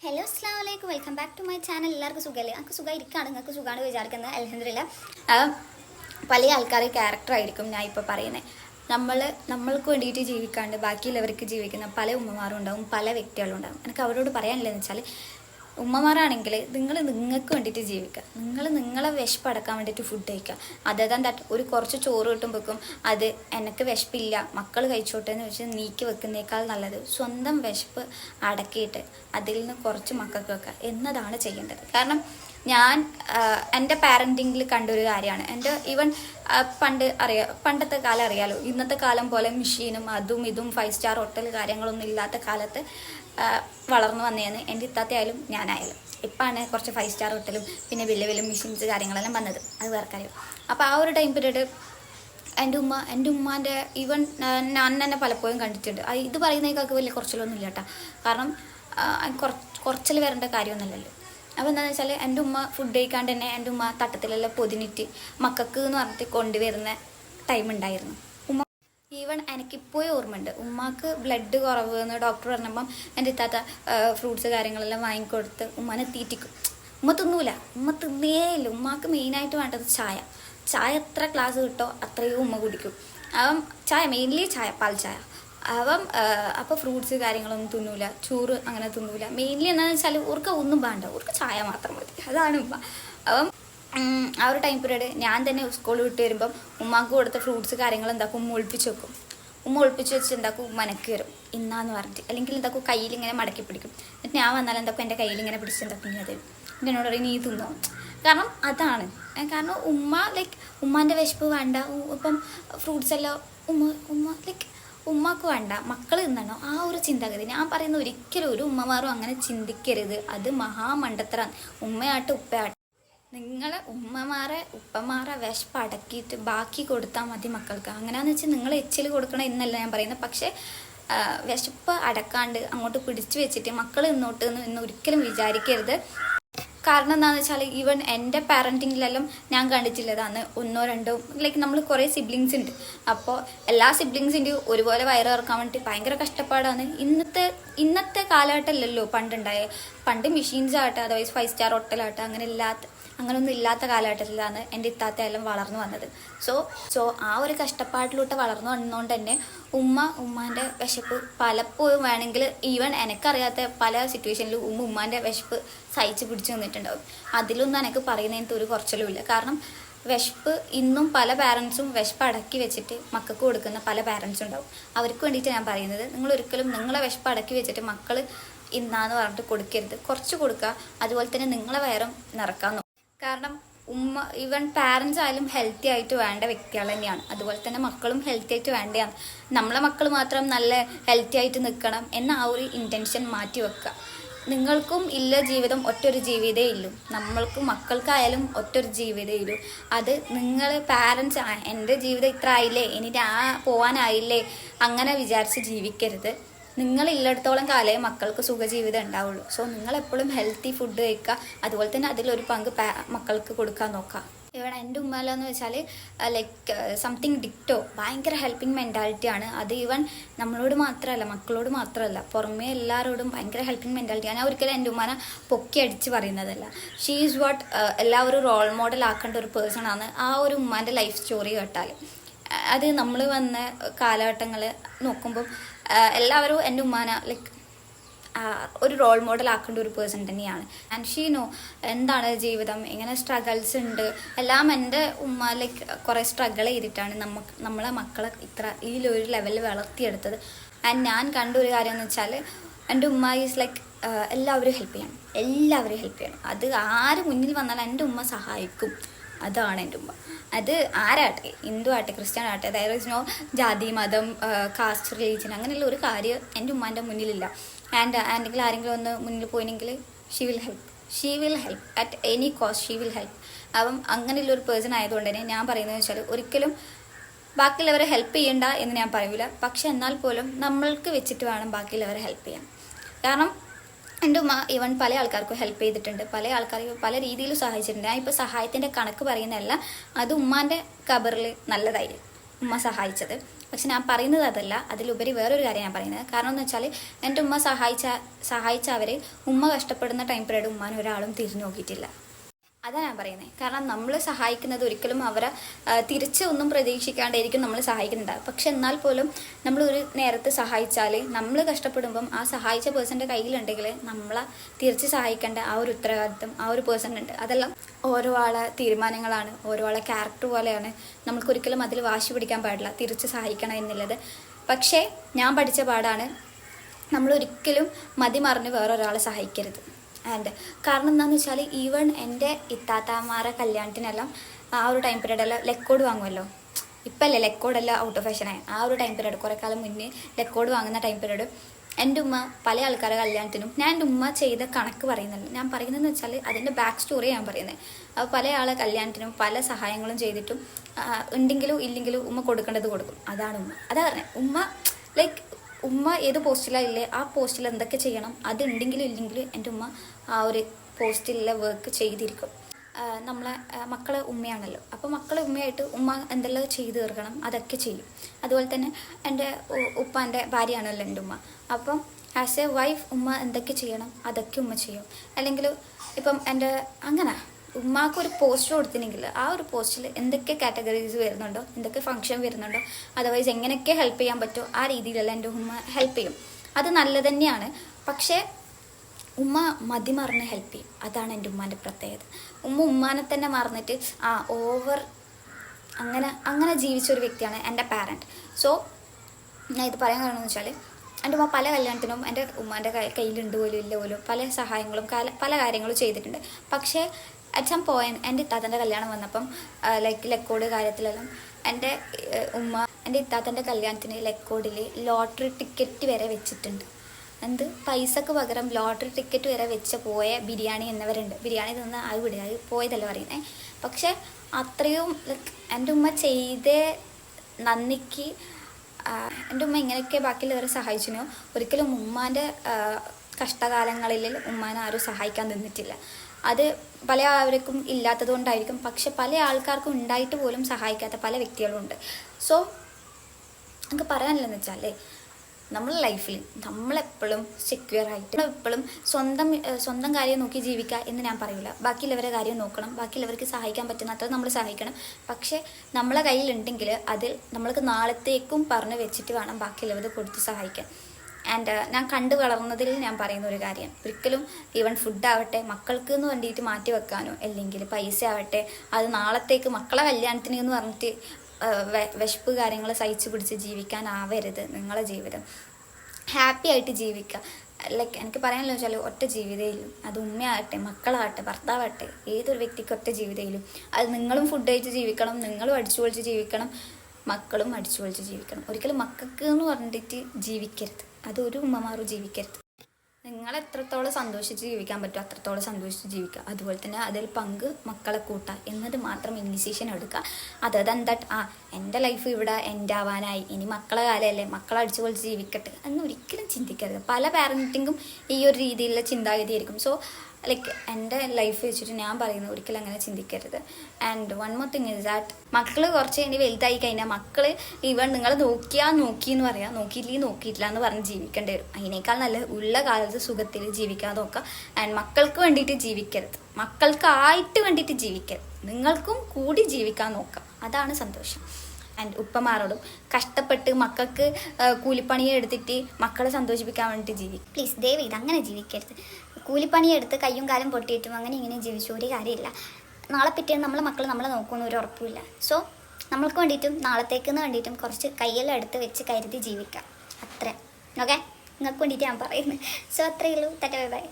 Hello അസ്ലാം വലൈക്കും welcome back to my channel എല്ലാവർക്കും സുഖമല്ലേ നമുക്ക് സുഖം നിങ്ങൾക്ക് സുഖമാണ് വിചാരിക്കുന്നത്. അലഹദില്ല പല ആൾക്കാരെ ക്യാരക്ടർ ആയിരിക്കും ഞാൻ ഇപ്പോൾ പറയുന്നത് നമ്മൾ നമ്മൾക്ക് വേണ്ടിയിട്ട് ജീവിക്കാണ്ട് ബാക്കിയുള്ളവർക്ക് ജീവിക്കുന്ന പല ഉമ്മമാരും ഉണ്ടാവും പല വ്യക്തികളും ഉണ്ടാവും എനിക്ക് അവരോട് പറയാനില്ലെന്ന് വെച്ചാൽ ഉമ്മമാരാണെങ്കിൽ നിങ്ങൾ നിങ്ങൾക്ക് വേണ്ടിയിട്ട് ജീവിക്കുക. നിങ്ങൾ നിങ്ങളെ വിശപ്പ് അടക്കാൻ വേണ്ടിയിട്ട് ഫുഡ് കഴിക്കുക. അതേതാണ് ദാറ്റ് ഒരു കുറച്ച് ചോറ് കിട്ടുമ്പോഴേക്കും അത് എനിക്ക് വിശപ്പില്ല. മക്കൾ കഴിച്ചോട്ടെ എന്ന് വെച്ച് നീക്കി വെക്കുന്നേക്കാൾ നല്ലത്. സ്വന്തം വിശപ്പ് അടക്കിയിട്ട് അതിൽ നിന്ന് കുറച്ച് മക്കൾക്ക് വെക്കുക. എന്നതാണ് ചെയ്യേണ്ടത്. കാരണം ഞാൻ എന്റെ പാരന്റിങ്ങിൽ കണ്ടൊരു കാര്യമാണ്. എന്റെ ഈവൻ പണ്ട് അറിയാം പണ്ടത്തെ കാലം അറിയാലോ. ഇന്നത്തെ കാലം പോലെ മെഷീനും അതും ഇതും ഫൈവ് സ്റ്റാർ ഹോട്ടൽ കാര്യങ്ങളൊന്നും ഇല്ലാത്ത കാലത്ത് വളർന്നു വന്നതെന്ന് എന്റെ ഇത്താത്തയായാലും ഞാനായാലും. ഇപ്പാണ് കുറച്ച് ഫൈവ് സ്റ്റാർ ഹോട്ടലും പിന്നെ വലിയ വലിയ മെഷീൻസ് കാര്യങ്ങളെല്ലാം വന്നത്. അത് വേറെ കാര്യം. അപ്പോൾ ആ ഒരു ടൈം പീരീഡ് എന്റെ ഉമ്മ എന്റെ ഉമ്മാന്റെ ഈവൻ ഞാൻ തന്നെ പലപ്പോഴും കണ്ടിട്ടുണ്ട്. ഇത് പറയുന്നതിനൊക്കെ വലിയ കുറച്ചിലൊന്നും ഇല്ല കേട്ടോ. കാരണം കുറച്ച് കുറച്ചിൽ വരേണ്ട കാര്യമൊന്നുമല്ലല്ലോ. അപ്പോൾ എന്താണെന്ന് വെച്ചാൽ എന്റെ ഉമ്മ ഫുഡ് കഴിക്കാണ്ട് തന്നെ എന്റെ ഉമ്മ തട്ടത്തിലെല്ലാം പൊതിനിട്ട് മക്കൾക്ക് എന്ന് പറഞ്ഞിട്ട് കൊണ്ടുവരുന്ന ടൈം ഉണ്ടായിരുന്നു. ഉമ്മ ഈവൻ എനിക്കിപ്പോഴും ഓർമ്മയുണ്ട്. ഉമ്മാക്ക് ബ്ലഡ് കുറവ് എന്ന് ഡോക്ടർ പറഞ്ഞപ്പം എന്റെ ഇത്താത്ത ഫ്രൂട്ട്സ് കാര്യങ്ങളെല്ലാം വാങ്ങിക്കൊടുത്ത് ഉമ്മനെ തീറ്റിക്കും. ഉമ്മ തിന്നൂല. ഉമ്മ തിന്നേ ഇല്ല. ഉമ്മാക്ക് മെയിനായിട്ട് വേണ്ടത് ചായ. ചായ എത്ര ക്ലാസ് കിട്ടോ അത്രയും ഉമ്മ കുടിക്കും. അപ്പം ചായ മെയിൻലി ചായ പാൽ ചായ അവൻ അപ്പോൾ ഫ്രൂട്ട്സ് കാര്യങ്ങളൊന്നും തിന്നൂല ചോറ് അങ്ങനെ തിന്നൂല. മെയിൻലി എന്താണെന്ന് വെച്ചാൽ ഓർക്ക് ഒന്നും വേണ്ട. ഓർക്ക് ചായ മാത്രം മതി. അതാണ് ഉമ്മ. അപ്പം ആ ഒരു ടൈം പീരീഡ് ഞാൻ തന്നെ സ്കൂളിൽ വിട്ട് വരുമ്പം ഉമ്മാക്ക് കൊടുത്ത ഫ്രൂട്ട്സ് കാര്യങ്ങൾ എന്താക്കും? ഉമ്മ ഒളിപ്പിച്ച് വെക്കും. ഉമ്മ ഒളിപ്പിച്ച് വെച്ച് എന്താക്കും? മനക്ക് വരും ഇന്നാന്ന് പറഞ്ഞിട്ട്. അല്ലെങ്കിൽ എന്താക്കും? കയ്യിൽ ഇങ്ങനെ മടക്കി പിടിക്കും. എന്നിട്ട് ഞാൻ വന്നാൽ എന്താക്കും? എന്റെ കയ്യിൽ ഇങ്ങനെ പിടിച്ച് എന്താക്കും? ഇനി എന്നിട്ട് എന്നോട് പറയും നീ തിന്നോ? കാരണം അതാണ്. കാരണം ഉമ്മ ലൈക്ക് ഉമ്മാന്റെ വിശപ്പ് വേണ്ട. ഇപ്പം ഫ്രൂട്ട്സ് എല്ലാം ഉമ്മ ഉമ്മ ലൈക്ക് ഉമ്മാക്ക് വേണ്ട മക്കൾ എന്നാണോ ആ ഒരു ചിന്താഗതി. ഞാൻ പറയുന്ന ഒരിക്കലും ഒരു ഉമ്മമാരും അങ്ങനെ ചിന്തിക്കരുത്. അത് മഹാമണ്ടത്തരാണ്. ഉമ്മയാട്ട് ഉപ്പയാട്ട്. നിങ്ങളെ ഉമ്മമാരെ ഉപ്പമാരെ വിശപ്പ് അടക്കിയിട്ട് ബാക്കി കൊടുത്താൽ മതി മക്കൾക്ക്. അങ്ങനെയാന്ന് വെച്ചാൽ നിങ്ങൾ എച്ചിൽ കൊടുക്കണം എന്നല്ല ഞാൻ പറയുന്നത്. പക്ഷേ വിശപ്പ് അടക്കാണ്ട് അങ്ങോട്ട് പിടിച്ചു വെച്ചിട്ട് മക്കൾ ഇന്നോട്ട് എന്ന് ഒരിക്കലും വിചാരിക്കരുത്. കാരണം എന്താണെന്ന് വെച്ചാൽ ഈവൻ എന്റെ പാരന്റിങ്ങിലെല്ലാം ഞാൻ കണ്ടിട്ടുള്ളതാണ് ഒന്നോ രണ്ടോ ലൈക്ക് നമ്മൾ കുറേ സിബ്ലിങ്സ് ഉണ്ട്. അപ്പോൾ എല്ലാ സിബ്ലിങ്സിന്റെയും ഒരുപോലെ വയറ് ഇറക്കാൻ വേണ്ടി ഭയങ്കര കഷ്ടപ്പാടാണ്. ഇന്നത്തെ ഇന്നത്തെ കാലഘട്ടമല്ലല്ലോ പണ്ടുണ്ടായ. പണ്ട് മെഷീൻസ് ആകട്ടെ അതർവൈസ് ഫൈവ് സ്റ്റാർ ഹോട്ടലാകട്ടെ അങ്ങനെ ഇല്ലാത്ത അങ്ങനെയൊന്നും ഇല്ലാത്ത കാലഘട്ടത്തിലാണ് എന്റെ ഇത്താത്ത എല്ലാം വളർന്നു വന്നത്. സോ സോ ആ ഒരു കഷ്ടപ്പാടിലൂടെ വളർന്നു വന്നതുകൊണ്ട് തന്നെ ഉമ്മ ഉമ്മാന്റെ വിശപ്പ് പലപ്പോഴും വേണമെങ്കിൽ ഈവൻ എനിക്കറിയാത്ത പല സിറ്റുവേഷനിലും ഉമ്മ ഉമ്മാന്റെ വിശപ്പ് സഹിച്ച് പിടിച്ചു നിന്നിട്ടുണ്ടാവും. അതിലൊന്നും എനിക്ക് പറയുന്നതിന് ഒരു കുറച്ചിലും ഇല്ല. കാരണം വിശപ്പ് ഇന്നും പല പാരൻസും വിശപ്പ് അടക്കി വെച്ചിട്ട് മക്കൾക്ക് കൊടുക്കുന്ന പല പാരൻസും ഉണ്ടാവും. അവർക്ക് വേണ്ടിയിട്ട് ഞാൻ പറയുന്നത് നിങ്ങൾ ഒരിക്കലും നിങ്ങളെ വിശപ്പ് അടക്കി വെച്ചിട്ട് മക്കൾ ഇന്നാന്ന് പറഞ്ഞിട്ട് കൊടുക്കരുത്. കുറച്ച് കൊടുക്കുക അതുപോലെ തന്നെ നിങ്ങളെ വയറും നിറക്കാൻ നോക്കുക. കാരണം ഉമ്മ ഇവൻ പാരൻസ് ആയാലും ഹെൽത്തി ആയിട്ട് വേണ്ട വ്യക്തികൾ തന്നെയാണ്. അതുപോലെ തന്നെ മക്കളും ഹെൽത്തി ആയിട്ട് വേണ്ടതാണ് നമ്മളെ മക്കൾ മാത്രം നല്ല ഹെൽത്തി ആയിട്ട് നിൽക്കണം എന്ന ആ ഒരു ഇന്റൻഷൻ മാറ്റി വെക്കുക. നിങ്ങൾക്കും ഇല്ല ജീവിതം ഒറ്റൊരു ജീവിതേ ഇല്ലു. നമ്മൾക്കും മക്കൾക്കായാലും ഒറ്റൊരു ജീവിതേ ഇല്ലു. അത് നിങ്ങൾ പാരൻസ് എന്റെ ജീവിതം ഇത്ര ആയില്ലേ? ഇനി ഞാൻ പോവാനായില്ലേ? അങ്ങനെ വിചാരിച്ച് ജീവിക്കരുത്. നിങ്ങളില്ലടത്തോളം കാലേ മക്കൾക്ക് സുഖജീവിതം ഉണ്ടാവുള്ളൂ. സോ നിങ്ങൾ എപ്പോഴും ഹെൽത്തി ഫുഡ് കഴിക്കുക. അതുപോലെ തന്നെ അതിലൊരു പങ്ക് മക്കൾക്ക് കൊടുക്കാൻ നോക്കുക. ഇവിടെ എന്റെ ഉമ്മലെന്ന് വെച്ചാൽ ലൈക്ക് സംതിങ് ഡിക്റ്റോ ഭയങ്കര ഹെൽപ്പിംഗ് മെന്റാലിറ്റി ആണ്. അത് ഈവൻ നമ്മളോട് മാത്രമല്ല മക്കളോട് മാത്രമല്ല പുറമേ എല്ലാവരോടും ഭയങ്കര ഹെൽപ്പിംഗ് മെന്റാലിറ്റി ഞാൻ ഒരിക്കലും എന്റെ ഉമ്മാനെ പൊക്കി അടിച്ച് പറയുന്നതല്ല. ഷീ ഈസ് വാട്ട് എല്ലാവരും റോൾ മോഡൽ ആക്കേണ്ട ഒരു പേഴ്സൺ ആണ് ആ ഒരു ഉമ്മാന്റെ ലൈഫ് സ്റ്റോറി കേട്ടാൽ അത് നമ്മൾ വന്ന കാലഘട്ടങ്ങൾ നോക്കുമ്പോൾ എല്ലാവരും എന്റെ ഉമ്മാന ലൈക്ക് ഒരു റോൾ മോഡൽ ആക്കേണ്ട ഒരു പേഴ്സൺ തന്നെയാണ്. ആൻഡ് ഷീ നോ എന്താണ് ജീവിതം എങ്ങനെ സ്ട്രഗിൾസ് ഉണ്ട് എല്ലാം എന്റെ ഉമ്മ ലൈക്ക് കുറേ സ്ട്രഗിൾ ചെയ്തിട്ടാണ് നമുക്ക് നമ്മളെ മക്കളെ ഇത്ര ഈ ഒരു ലെവലിൽ വളർത്തിയെടുത്തത്. ആൻഡ് ഞാൻ കണ്ട ഒരു കാര്യം എന്ന് വെച്ചാൽ എന്റെ ഉമ്മ ഈസ് ലൈക്ക് എല്ലാവരും ഹെൽപ്പ് ചെയ്യണം. എല്ലാവരും ഹെൽപ്പ് ചെയ്യണം. അത് ആര് മുന്നിൽ വന്നാലും എന്റെ ഉമ്മ സഹായിക്കും. അതാണ് എന്റെ ഉമ്മ. അത് ആരാട്ടെ ഹിന്ദു ആട്ടെ ക്രിസ്ത്യൻ ആട്ടെ ദയർ ഇസ് നോ ജാതി മതം കാസ്റ്റ് റിലീജിയൻ അങ്ങനെയുള്ള ഒരു കാര്യം എന്റെ ഉമ്മാന്റെ മുന്നിലില്ല. ആൻഡ് ആൻഡെങ്കിൽ ആരെങ്കിലും ഒന്ന് മുന്നിൽ പോയിനെങ്കിൽ she will help she will help at any cost she will help അപ്പം അങ്ങനെയുള്ള ഒരു പേഴ്സൺ ആയതുകൊണ്ട് തന്നെ ഞാൻ പറയുന്നത് വെച്ചാൽ ഒരിക്കലും ബാക്കിയുള്ളവരെ ഹെൽപ്പ് ചെയ്യണ്ട എന്ന് ഞാൻ പറയൂല. പക്ഷെ എന്നാൽ പോലും നമ്മൾക്ക് വെച്ചിട്ട് വേണം ബാക്കിയുള്ളവരെ ഹെൽപ്പ് ചെയ്യാൻ. കാരണം എന്റെ ഉമ്മ ഇവൻ പല ആൾക്കാർക്കും ഹെൽപ്പ് ചെയ്തിട്ടുണ്ട്. പല ആൾക്കാർക്കും പല രീതിയിൽ സഹായിച്ചിട്ടുണ്ട്. ഞാൻ ഇപ്പോൾ സഹായത്തിന്റെ കണക്ക് പറയുന്നതല്ല അത് ഉമ്മാന്റെ കബറിൽ നല്ലതായി ഉമ്മ സഹായിച്ചത്. പക്ഷെ ഞാൻ പറയുന്നത് അതല്ല. അതിലുപരി വേറൊരു കാര്യം ഞാൻ പറയുന്നത്. കാരണം എന്ന് വെച്ചാൽ എന്റെ ഉമ്മ സഹായിച്ച സഹായിച്ച അവർ ഉമ്മ കഷ്ടപ്പെടുന്ന ടൈം പീരീഡ് ഉമ്മാൻ ഒരാളും തിരിഞ്ഞു നോക്കിയിട്ടില്ല. അതാണ് ഞാൻ പറയുന്നത് കാരണം നമ്മൾ സഹായിക്കുന്നത് ഒരിക്കലും അവരെ തിരിച്ച് ഒന്നും പ്രതീക്ഷിക്കാണ്ടായിരിക്കും നമ്മൾ സഹായിക്കുന്നുണ്ടാവുക പക്ഷെ എന്നാൽ പോലും നമ്മൾ ഒരു നേരത്തെ സഹായിച്ചാൽ നമ്മൾ കഷ്ടപ്പെടുമ്പം ആ സഹായിച്ച പേഴ്സന്റെ കയ്യിലുണ്ടെങ്കിൽ നമ്മളെ തിരിച്ച് സഹായിക്കേണ്ട ആ ഒരു ഉത്തരവാദിത്വം ആ ഒരു പേഴ്സണുണ്ട് അതെല്ലാം ഓരോ ആളെ തീരുമാനങ്ങളാണ്. ഓരോ ആളെ ക്യാരക്ടർ പോലെയാണ്. നമുക്കൊരിക്കലും അതിൽ വാശി പിടിക്കാൻ പാടില്ല. തിരിച്ച് സഹായിക്കണം എന്നുള്ളത്. പക്ഷേ ഞാൻ പഠിച്ച പാടാണ് നമ്മളൊരിക്കലും മതി മറിഞ്ഞ് വേറൊരാളെ സഹായിക്കരുത്. ആൻഡ് കാരണം എന്താണെന്ന് വെച്ചാൽ ഈവൺ എന്റെ ഇത്താത്താമാരെ കല്യാണത്തിനെല്ലാം ആ ഒരു ടൈം പീരീഡെല്ലാം ലെക്കോഡ് വാങ്ങുമല്ലോ ഇപ്പല്ലേ ലെക്കോഡെല്ലാം ഔട്ട് ഓഫ് ഫാഷനായി ആ ഒരു ടൈം പീരീഡ് കുറേ കാലം മുന്നേ ലെക്കോഡ് വാങ്ങുന്ന ടൈം പീരീഡ് എന്റെ ഉമ്മ പല ആൾക്കാരുടെ കല്യാണത്തിനും ഞാൻ എന്റെ ഉമ്മ ചെയ്ത കണക്ക് പറയുന്നില്ല ഞാൻ പറയുന്നതെന്ന് വെച്ചാൽ അതിന്റെ ബാക്ക് സ്റ്റോറി ഞാൻ പറയുന്നത്. അപ്പോൾ പല ആളെ കല്യാണത്തിനും പല സഹായങ്ങളും ചെയ്തിട്ടും ഉണ്ടെങ്കിലും ഇല്ലെങ്കിലും ഉമ്മ കൊടുക്കേണ്ടത് കൊടുക്കും. അതാണ് ഉമ്മ. അതാ പറഞ്ഞത് ഉമ്മ ലൈക്ക് ഉമ്മ ഏത് പോസ്റ്റിലാണ് ഇല്ലേ ആ പോസ്റ്റിൽ എന്തൊക്കെ ചെയ്യണം? അതുണ്ടെങ്കിലും ഇല്ലെങ്കിലും എന്റെ ഉമ്മ ആ ഒരു പോസ്റ്റിലെ വർക്ക് ചെയ്തിരിക്കും. നമ്മളെ മക്കളെ ഉമ്മയാണല്ലോ. അപ്പോൾ മക്കളെ ഉമ്മയായിട്ട് ഉമ്മ എന്തെല്ലാം ചെയ്തു തീർക്കണം? അതൊക്കെ ചെയ്യും. അതുപോലെ തന്നെ എന്റെ ഉപ്പാന്റെ ഭാര്യയാണല്ലോ എന്റെ ഉമ്മ. അപ്പം ആസ് എ വൈഫ് ഉമ്മ എന്തൊക്കെ ചെയ്യണം? അതൊക്കെ ഉമ്മ ചെയ്യും. അല്ലെങ്കിൽ ഇപ്പം എന്റെ അങ്ങനെ ഉമ്മാക്ക് ഒരു പോസ്റ്റർ കൊടുത്തിനെങ്കിൽ ആ ഒരു പോസ്റ്റിൽ എന്തൊക്കെ കാറ്റഗറീസ് വരുന്നുണ്ടോ? എന്തൊക്കെ ഫംഗ്ഷൻ വരുന്നുണ്ടോ? അതർവൈസ് എങ്ങനെയൊക്കെ ഹെൽപ്പ് ചെയ്യാൻ പറ്റുമോ ആ രീതിയിലല്ല എന്റെ ഉമ്മ ഹെൽപ്പ് ചെയ്യും. അത് നല്ല തന്നെയാണ് പക്ഷേ ഉമ്മ മതി മറന്ന് ഹെൽപ്പ് ചെയ്യും. അതാണ് എന്റെ ഉമ്മാന്റെ പ്രത്യേകത. ഉമ്മ ഉമ്മാനെ തന്നെ മറന്നിട്ട് ആ ഓവർ അങ്ങനെ അങ്ങനെ ജീവിച്ച ഒരു വ്യക്തിയാണ് എന്റെ പാരന്റ് സോ ഞാൻ ഇത് പറയാൻ കാരണം എന്ന് വെച്ചാൽ എന്റെ ഉമ്മ പല കല്യാണത്തിനും എന്റെ ഉമ്മാന്റെ കയ്യിലുണ്ട് പോലും ഇല്ല പോലും പല സഹായങ്ങളും പല കാര്യങ്ങളും ചെയ്തിട്ടുണ്ട്. പക്ഷേ അറ്റ് സം എന്റെ ഇത്താത്തന്റെ കല്യാണം വന്നപ്പം ലൈക്ക് ലെക്കോഡ് കാര്യത്തിലെല്ലാം എന്റെ ഉമ്മ എന്റെ ഇത്താത്തന്റെ കല്യാണത്തിന് ലെക്കോഡിൽ ലോട്ടറി ടിക്കറ്റ് വരെ വെച്ചിട്ടുണ്ട്. എന്ത്? പൈസക്ക് പകരം ലോട്ടറി ടിക്കറ്റ് വരെ വെച്ച് പോയ ബിരിയാണി എന്നവരുണ്ട്. ബിരിയാണി തന്ന ആ വിടുക അത് പോയതല്ല പറയുന്നത് പക്ഷെ അത്രയും ലൈക്ക് എന്റെ ഉമ്മ ചെയ്ത നന്ദിക്ക് എന്റെ ഉമ്മ ഇങ്ങനെയൊക്കെ ബാക്കിയുള്ളവരെ സഹായിച്ചിനോ ഒരിക്കലും ഉമ്മാന്റെ കഷ്ടകാലങ്ങളിൽ ഉമ്മാനെ ആരും സഹായിക്കാൻ നിന്നിട്ടില്ല. അത് പല ആൾക്കും ഇല്ലാത്തത് കൊണ്ടായിരിക്കും പക്ഷെ പല ആൾക്കാർക്കും ഉണ്ടായിട്ട് പോലും സഹായിക്കാത്ത പല വ്യക്തികളും ഉണ്ട് സോ നമുക്ക് പറയാനില്ലെന്ന് വെച്ചാൽ നമ്മളെ ലൈഫിൽ നമ്മളെപ്പോഴും സെക്യൂർ ആയിട്ട് എപ്പോഴും സ്വന്തം സ്വന്തം കാര്യം നോക്കി ജീവിക്കുക എന്ന് ഞാൻ പറയില്ല ബാക്കിയുള്ളവരെ കാര്യം നോക്കണം. ബാക്കിയുള്ളവർക്ക് സഹായിക്കാൻ പറ്റുന്ന അത്ര നമ്മൾ സഹായിക്കണം. പക്ഷേ നമ്മളെ കയ്യിലുണ്ടെങ്കിൽ അതിൽ നമ്മൾക്ക് നാളത്തേക്കും പറഞ്ഞു വെച്ചിട്ട് വേണം ബാക്കിയുള്ളവർ കൊടുത്ത് സഹായിക്കാൻ. ആൻഡ് ഞാൻ കണ്ടു വളർന്നതിൽ ഞാൻ പറയുന്ന ഒരു കാര്യം. ഒരിക്കലും ഈവൻ ഫുഡാവട്ടെ മക്കൾക്ക് എന്ന് വേണ്ടിയിട്ട് മാറ്റി വെക്കാനോ അല്ലെങ്കിൽ പൈസ ആവട്ടെ അത് നാളത്തേക്ക് മക്കളെ കല്യാണത്തിന് എന്ന് പറഞ്ഞിട്ട് വിശപ്പ് കാര്യങ്ങൾ സഹിച്ചു പിടിച്ച് ജീവിക്കാനാവരുത് നിങ്ങളെ ജീവിതം. ഹാപ്പി ആയിട്ട് ജീവിക്കുക ലൈക്ക് എനിക്ക് പറയാനുള്ള വെച്ചാൽ ഒറ്റ ജീവിതയിലും അത് ഉമ്മയാകട്ടെ മക്കളാകട്ടെ ഭർത്താവട്ടെ ഏതൊരു വ്യക്തിക്ക് ഒറ്റ ജീവിതയിലും. അത് നിങ്ങളും ഫുഡ് കഴിച്ച് ജീവിക്കണം നിങ്ങളും അടിച്ചു പൊളിച്ച് ജീവിക്കണം മക്കളും അടിച്ചു പൊളിച്ച് ജീവിക്കണം. ഒരിക്കലും മക്കൾക്ക് എന്ന് പറഞ്ഞിട്ട് ജീവിക്കരുത്. അത് ഒരു ഉമ്മമാരും ജീവിക്കരുത്. നിങ്ങൾ എത്രത്തോളം സന്തോഷിച്ച് ജീവിക്കാൻ പറ്റുമോ അത്രത്തോളം സന്തോഷിച്ച് ജീവിക്കുക. അതുപോലെ തന്നെ അതിൽ പങ്ക് മക്കളെ കൂട്ടുക എന്നത് മാത്രം ഇനിഷ്യേഷൻ എടുക്കുക. അതത് എന്താ ആ എന്റെ ലൈഫ് ഇവിടെ എന്റെ ആവാനായി. ഇനി മക്കളെ കാലമല്ലേ മക്കളെ അടിച്ചു പൊളിച്ച് ജീവിക്കട്ടെ എന്ന് ഒരിക്കലും ചിന്തിക്കരുത്. പല പാരന്റിങ്ങും ഈ ഒരു രീതിയിലുള്ള ചിന്താഗതിയായിരിക്കും. സോ ലൈക്ക് എന്റെ ലൈഫ് വെച്ചിട്ട് ഞാൻ പറയുന്നത് ഒരിക്കലും അങ്ങനെ ചിന്തിക്കരുത്. And one more thing is that മക്കൾ കുറച്ച് ഇനി വലുതായി കഴിഞ്ഞാൽ മക്കൾ ഈവൻ നിങ്ങൾ നോക്കിയാൽ നോക്കി എന്ന് പറയാം നോക്കിയില്ലെങ്കിൽ നോക്കിയിട്ടില്ല എന്ന് പറഞ്ഞ് ജീവിക്കേണ്ടി വരും. അതിനേക്കാൾ നല്ല ഉള്ള കാലത്ത് സുഖത്തിൽ ജീവിക്കാൻ നോക്കുക ആൻഡ് മക്കൾക്ക് വേണ്ടിയിട്ട് ജീവിക്കരുത്. മക്കൾക്കായിട്ട് വേണ്ടിയിട്ട് ജീവിക്കരുത്. നിങ്ങൾക്കും കൂടി ജീവിക്കാൻ നോക്കാം. അതാണ് സന്തോഷം. ആൻഡ് ഉപ്പമാരോടും കഷ്ടപ്പെട്ട് മക്കൾക്ക് കൂലിപ്പണി എടുത്തിട്ട് മക്കളെ സന്തോഷിപ്പിക്കാൻ വേണ്ടിയിട്ട് ജീവിക്കും പ്ലീസ് ദയവ് ഇത് അങ്ങനെ ജീവിക്കരുത്. കൂലിപ്പണി എടുത്ത് കയ്യും കാലും പൊട്ടിയിട്ടും അങ്ങനെ ഇങ്ങനെ ജീവിച്ചു. ഒരു കാര്യമില്ല. നാളെ പിറ്റേന്ന് നമ്മളെ മക്കൾ നമ്മളെ നോക്കുമെന്ന് ഒരു ഉറപ്പില്ല സോ നമ്മൾക്ക് വേണ്ടിയിട്ടും നാളത്തേക്കെന്ന് വേണ്ടിയിട്ടും കുറച്ച് കയ്യെല്ലാം എടുത്ത് വെച്ച് കരുതി ജീവിക്കാം. അത്ര. ഓക്കെ നിങ്ങൾക്ക് വേണ്ടിയിട്ട് ഞാൻ പറയുന്നത് സോ അത്രയേ ഉള്ളൂ. Ta ta bye bye.